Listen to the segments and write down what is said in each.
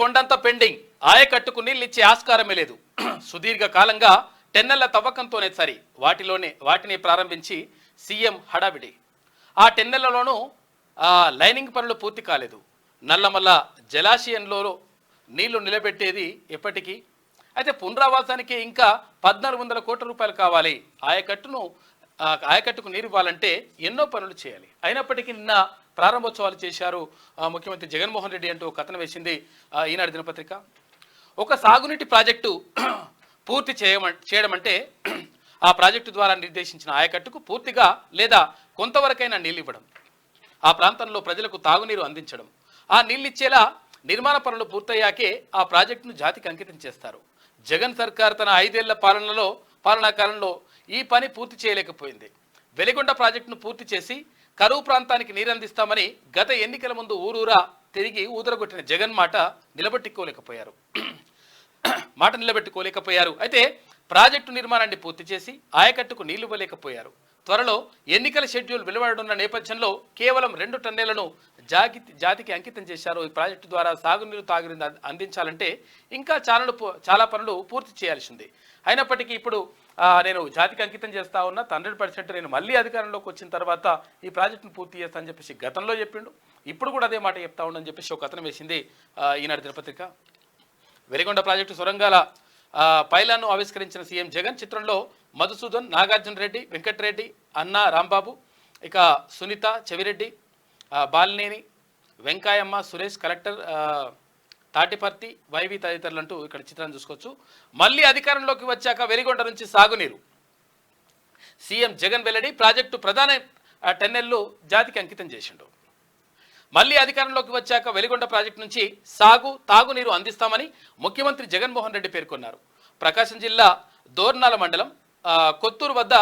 కొండంత పెండింగ్. ఆయకట్టుకు నీళ్ళిచ్చే ఆస్కారమే లేదు. సుదీర్ఘకాలంగా టెన్నెల టెన్నెళ్ళ తవ్వకంతోనే సరి. వాటిలోనే వాటిని ప్రారంభించి సీఎం హడావిడి. ఆ టెన్నెళ్ళలోనూ లైనింగ్ పనులు పూర్తి కాలేదు. నల్లమల్ల జలాశయంలో నీళ్ళు నిలబెట్టేది ఎప్పటికీ. అయితే పునరావాసానికి ఇంకా పద్నాలుగు వందల కోట్ల రూపాయలు కావాలి. ఆయకట్టును ఆయకట్టుకు నీరు ఇవ్వాలంటే ఎన్నో పనులు చేయాలి. అయినప్పటికీ నిన్న ప్రారంభోత్సవాలు చేశారు ముఖ్యమంత్రి జగన్మోహన్ రెడ్డి అంటూ కథనం వేసింది ఈనాడు దినపత్రిక. ఒక సాగునీటి ప్రాజెక్టు పూర్తి చేయమ చేయడం అంటే ఆ ప్రాజెక్టు ద్వారా నిర్దేశించిన ఆయకట్టుకు పూర్తిగా లేదా కొంతవరకైనా నీళ్ళు ఇవ్వడం ఆ ప్రాంతంలో ప్రజలకు తాగునీరు అందించడం ఆ నీళ్ళు ఇచ్చేలా నిర్మాణ పనులు పూర్తయ్యాకే ఆ ప్రాజెక్టును జాతికి అంకితం చేస్తారు. జగన్ సర్కార్ తన ఐదేళ్ళ పాలనలో పాలనా కాలంలో ఈ పని పూర్తి చేయలేకపోయింది. వెలిగొండ ప్రాజెక్టును పూర్తి చేసి కరువు ప్రాంతానికి నీరందిస్తామని గత ఎన్నికల ముందు ఊరూరా తిరిగి ఊదరగొట్టిన జగన్ మాట నిలబెట్టుకోలేకపోయారు. మాట నిలబెట్టుకోలేకపోయారు. అయితే ప్రాజెక్టు నిర్మాణాన్ని పూర్తి చేసి ఆయకట్టుకు నీళ్ళు ఇవ్వలేకపోయారు. త్వరలో ఎన్నికల షెడ్యూల్ వెలువడనున్న నేపథ్యంలో కేవలం రెండు టన్నేలను జాతి జాతికి అంకితం చేశారు. ఈ ప్రాజెక్టు ద్వారా సాగునీరు తాగునీరు అందించాలంటే ఇంకా చాలా చాలా పనులు పూర్తి చేయాల్సింది. అయినప్పటికీ ఇప్పుడు నేను జాతికి అంకితం చేస్తా ఉన్నా హండ్రెడ్ పర్సెంట్ నేను మళ్ళీ అధికారంలోకి వచ్చిన తర్వాత ఈ ప్రాజెక్టును పూర్తి చేస్తా అని చెప్పేసి గతంలో చెప్పిండు. ఇప్పుడు కూడా అదే మాట చెప్తా ఉండని చెప్పేసి ఒక కథనం వేసింది ఈనాడు దినపత్రిక. వెలిగొండ ప్రాజెక్టు సొరంగాల పైలాన్ను ఆవిష్కరించిన సీఎం జగన్ చిత్రంలో మధుసూదన్ నాగార్జున రెడ్డి వెంకటరెడ్డి అన్న రాంబాబు ఇక సునీత చెవిరెడ్డి బాలినేని వెంకాయమ్మ సురేష్ కలెక్టర్ తాటిపర్తి వైవి తదితరులు అంటూ ఇక్కడ చిత్రాన్ని చూసుకోవచ్చు. మళ్ళీ అధికారంలోకి వచ్చాక వెలిగొండ నుంచి సాగునీరు. సీఎం జగన్ వెల్లడి ప్రాజెక్టు ప్రధాన టెన్నెల్లు జాతికి అంకితం చేసిండు. మళ్ళీ అధికారంలోకి వచ్చాక వెలిగొండ ప్రాజెక్టు నుంచి సాగు తాగునీరు అందిస్తామని ముఖ్యమంత్రి జగన్మోహన్ రెడ్డి పేర్కొన్నారు. ప్రకాశం జిల్లా దోర్నాల మండలం కొత్తూరు వద్ద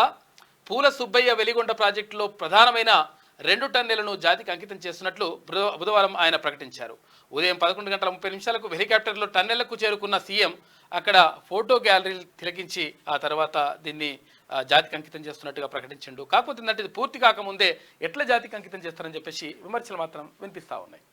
పూల సుబ్బయ్య వెలిగొండ ప్రాజెక్టులో ప్రధానమైన రెండు టన్నులను జాతికి అంకితం చేస్తున్నట్లు బుధవారం ఆయన ప్రకటించారు. ఉదయం పదకొండు గంటల ముప్పై నిమిషాలకు హెలికాప్టర్లో టన్నెళ్ళకు చేరుకున్న సీఎం అక్కడ ఫోటో గ్యాలరీలు తిలకించి ఆ తర్వాత దీన్ని జాతికి అంకితం చేస్తున్నట్టుగా ప్రకటించిండు. కాకపోతే ఏంటంటే ఇది పూర్తి కాకముందే ఎట్లా జాతికి అంకితం చేస్తారని చెప్పేసి విమర్శలు మాత్రం వినిపిస్తా ఉన్నాయి.